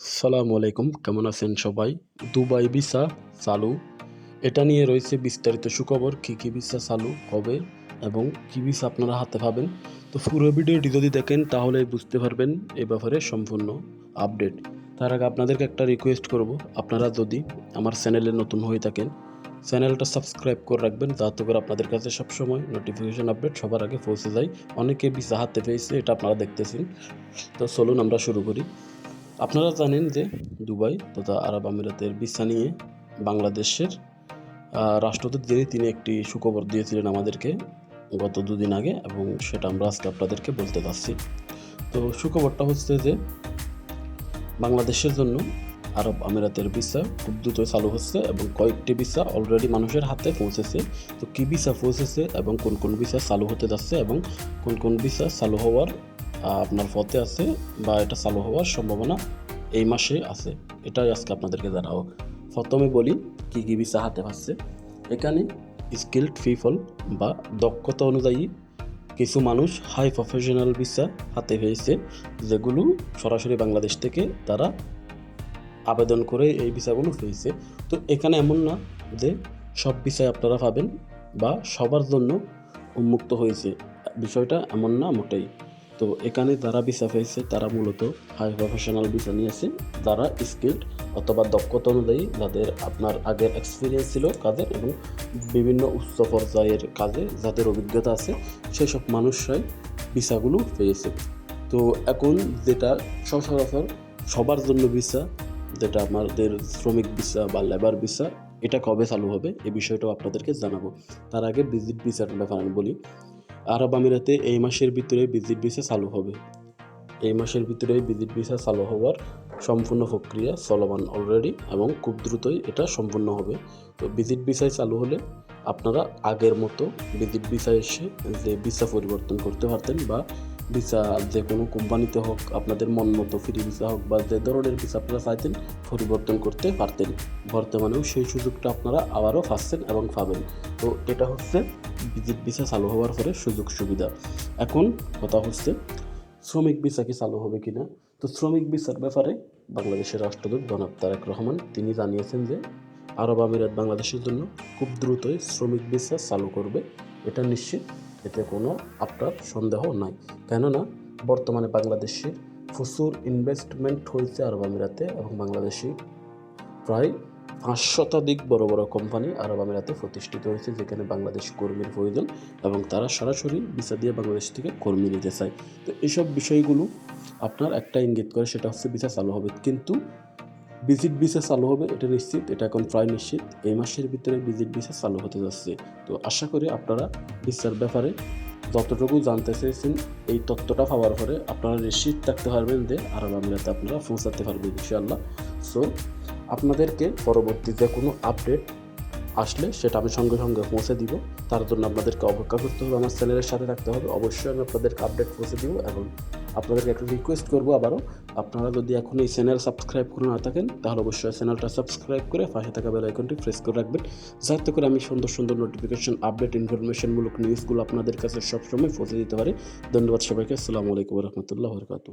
সালামু আলাইকুম, কেমন আছেন সবাই? দুবাই ভিসা, চালু। এটা নিয়ে রয়েছে বিস্তারিত সুখবর, কী কী ভিসা, চালু হবে এবং কী ভিসা আপনারা হাতে পাবেন। তো পুরো ভিডিওটি যদি দেখেন, তাহলে বুঝতে পারবেন এ ব্যাপারে সম্পূর্ণ আপডেট। তার আগে আপনাদেরকে একটা রিকোয়েস্ট করব, আপনারা যদি আমার চ্যানেলে নতুন হয়ে থাকেন, চ্যানেলটা সাবস্ক্রাইব করে রাখবেন, যাতে করে আপনাদের কাছে সবসময় নোটিফিকেশন আপডেট সবার আগে পৌঁছে যায়। অনেকে ভিসা হাতে পেয়েছে, এটা আপনারা দেখতেছেন। তো চলুন আমরা শুরু করি। আপনারা জানেন যে দুবাই তথা আরব আমিরাতের ভিসা নিয়ে বাংলাদেশের রাষ্ট্রদূত যিনি, তিনি একটি সুখবর দিয়েছিলেন আমাদেরকে গত দুদিন আগে এবং সেটা আমরা আজকে আপনাদেরকে বলতে যাচ্ছি। তো সুখবরটা হচ্ছে যে বাংলাদেশের জন্য আরব আমিরাতের ভিসা খুব দ্রুত চালু হচ্ছে এবং কয়েকটি ভিসা অলরেডি মানুষের হাতে পৌঁছেছে। তো কী ভিসা পৌঁছেছে এবং কোন কোন ভিসা চালু হতে যাচ্ছে এবং কোন কোন ভিসা চালু হওয়ার আপনার পথে আছে বা এটা চালু হওয়ার সম্ভাবনা এই মাসে আছে। এটাই আজকে আপনাদেরকে জানাব। প্রথমে বলি, কী কী ভিসা হাতে পাচ্ছে। এখানে স্কিল্ড পিপল বা দক্ষতা অনুযায়ী কিছু মানুষ হাই প্রফেশনাল ভিসা হাতে পেয়েছে, যেগুলো সরাসরি বাংলাদেশ থেকে তারা আবেদন করে এই ভিসাগুলো পেয়েছে। তো এখানে এমন না যে সব ভিসায় আপনারা পাবেন বা সবার জন্য উন্মুক্ত হয়েছে। বিষয়টা এমন না, মোটেই। তো এখানে যারা ভিসা পেয়েছে তারা মূলত হাই প্রফেশনাল ভিসা নিয়েছে যারা স্কিল্ড অথবা দক্ষতা অনুযায়ী যাদের আপনার আগের এক্সপিরিয়েন্স ছিল কাজের এবং বিভিন্ন উচ্চ পর্যায়ের কাজে যাদের অভিজ্ঞতা আছে সেই সব মানুষরাই ভিসাগুলো পেয়েছে। তো এখন যেটা সচরাচর সবার জন্য ভিসা যেটা আমাদের শ্রমিক ভিসা বা লেবার ভিসা এটা কবে চালু হবে এই বিষয়টাও আপনাদেরকে জানাব। তার আগে ভিজিট ভিসার ব্যাপারে আমি বলি। আরব আমিরাতে এই মাসের ভিতরে ভিজিট ভিসা চালু হবে। এই মাসের ভিতরে ভিজিট ভিসা চালু হওয়ার সম্পূর্ণ প্রক্রিয়া চলমান অলরেডি এবং খুব দ্রুতই এটা সম্পূর্ণ হবে। তো ভিজিট ভিসায় চালু হলে আপনারা আগের মতো ভিজিট ভিসা এসে যে ভিসা পরিবর্তন করতে পারতেন বা ভিসা যে কোনো কোম্পানিতে হোক, আপনাদের মন মতো ফ্রি ভিসা হোক বা যে ধরনের ভিসা আপনারা চাইতেন পরিবর্তন করতে পারতেন। বর্তমানেও সেই সুযোগটা আপনারা আবারও পাচ্ছেন এবং পাবেন। তো এটা হচ্ছে ভিজিট ভিসা চালু হওয়ার পরে সুযোগ সুবিধা। এখন কথা হচ্ছে, শ্রমিক ভিসা কি চালু হবে কিনা? তো শ্রমিক ভিসার ব্যাপারে বাংলাদেশের রাষ্ট্রদূত জনাব তারেক রহমান, তিনি জানিয়েছেন যে আরব আমিরাত বাংলাদেশের জন্য খুব দ্রুতই শ্রমিক ভিসা চালু করবে। এটা নিশ্চিত, এতে কোনো আপনার সন্দেহ নাই। কেননা, বর্তমানে বাংলাদেশের প্রচুর ইনভেস্টমেন্ট হয়েছে আরব আমিরাতে এবং বাংলাদেশি প্রায় পাঁচ শতাধিক বড় বড় কোম্পানি আরব আমিরাতে প্রতিষ্ঠিত হয়েছে, যেখানে বাংলাদেশ কর্মীর প্রয়োজন এবং তারা সরাসরি ভিসা দিয়ে বাংলাদেশ থেকে কর্মী নিতে চায়। তো এইসব বিষয়গুলো আপনার একটা ইঙ্গিত করে, সেটা হচ্ছে ভিসা চালু হবে। কিন্তু ভিজিট ভিসা চালু হবে, এটা নিশ্চিত, এটা এখন প্রায় নিশ্চিত, এই মাসের ভিতরে ভিজিট ভিসা চালু হতে যাচ্ছে। তো আশা করি আপনারা ভিসার ব্যাপারে যতটুকু জানতে চেয়েছেন, এই তথ্যটা পাওয়ার পরে আপনারা নিশ্চিত থাকতে পারবেন যে আরব আমিরাতে আপনারা পৌঁছাতে পারবেন ইনশাআল্লাহ। সো আপনাদেরকে পরবর্তীতে কোনো আপডেট আসলে সেটা আমি সঙ্গে সঙ্গে পৌঁছে দিব। তার জন্য আপনাদেরকে অপেক্ষা করতে হবে, আমার চ্যানেলের সাথে থাকতে হবে। অবশ্যই আমি আপনাদেরকে আপডেট পৌঁছে দিব এবং আপনাদেরকে একটা রিকোয়েস্ট করব আবারও। আপনারা যদি এখন এই চ্যানেল সাবস্ক্রাইব করে না থাকেন, তাহলে অবশ্যই চ্যানেলটা সাবস্ক্রাইব করে পাশে থাকা বেল আইকনটি প্রেস করে রাখবেন। যাতে করে আমি সুন্দর সুন্দর নোটিফিকেশন আপডেট ইনফরমেশনমূলক নিউজগুলো আপনাদের কাছে সবসময় পৌঁছে দিতে পারি। ধন্যবাদ সবাইকে। আসসালামু আলাইকুম রহমতুল্লাহ বরকাতু